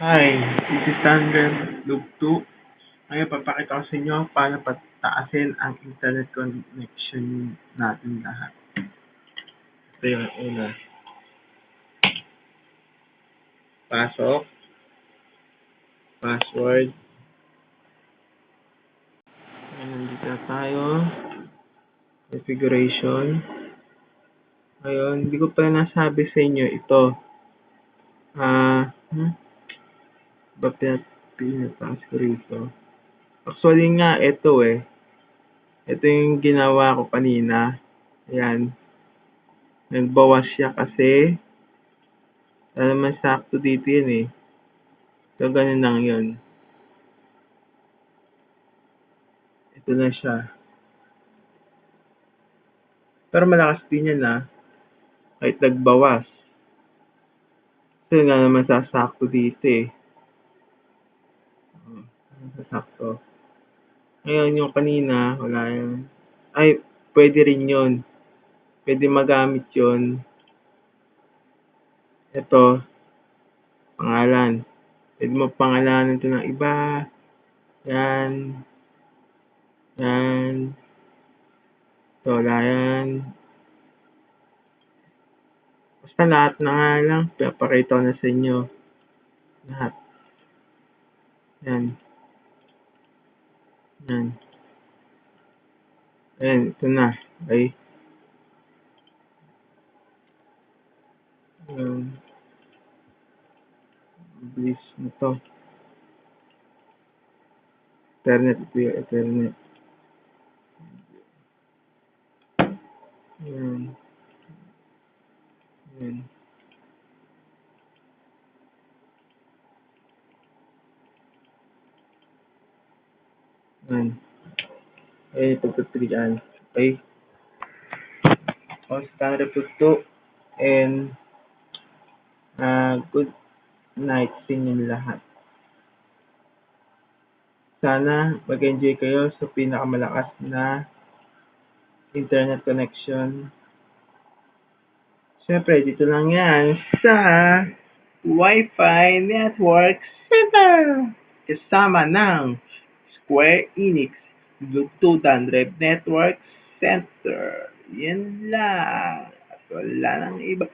Hi, this is Sandra Lugto. Ngayon, papakita ko sa inyo paano pataasin ang internet connection natin lahat. Ito yung una. Pasok. Password. Ayan, nandito na tayo. Configuration. Ngayon, hindi ko pa nasabi sa inyo ito. Ah, hmm? Ba pinataas ko rito? Actually nga, ito eh. Ito yung ginawa ko kanina. Ayan. Nagbawas siya kasi wala naman sakto dito yun eh. So, ganun lang yun. Ito na siya. Pero malakas din yan ah. Kahit nagbawas. Kasi nga naman sasakto dito eh. Oh, Sasakto. Ngayon, yung kanina, wala yan. Ay, pwede rin yun. Pwede magamit yun. Ito, pangalan. Pwede mo pangalanan ito ng iba. Yan. Yan. Ito, wala yan. Basta lahat na nga lang. Papakita na sa inyo. Lahat. Yan. Yan. Ayan, ito na. Okay. Ayan. Bilis na to. Ethernet. Ito yung Ethernet. Ayan. Ayan. Ayan. Ayan, pagpapilian. Okay. O, standard po to. And, uh, good night sa inyong lahat. Sana mag-enjoy kayo sa pinakamalakas na internet connection. Siyempre, dito lang yan sa Wi-Fi Network Center. Kasama ng Square Enix Bluetooth and Rev Network Center. Yan lang. At wala nang iba.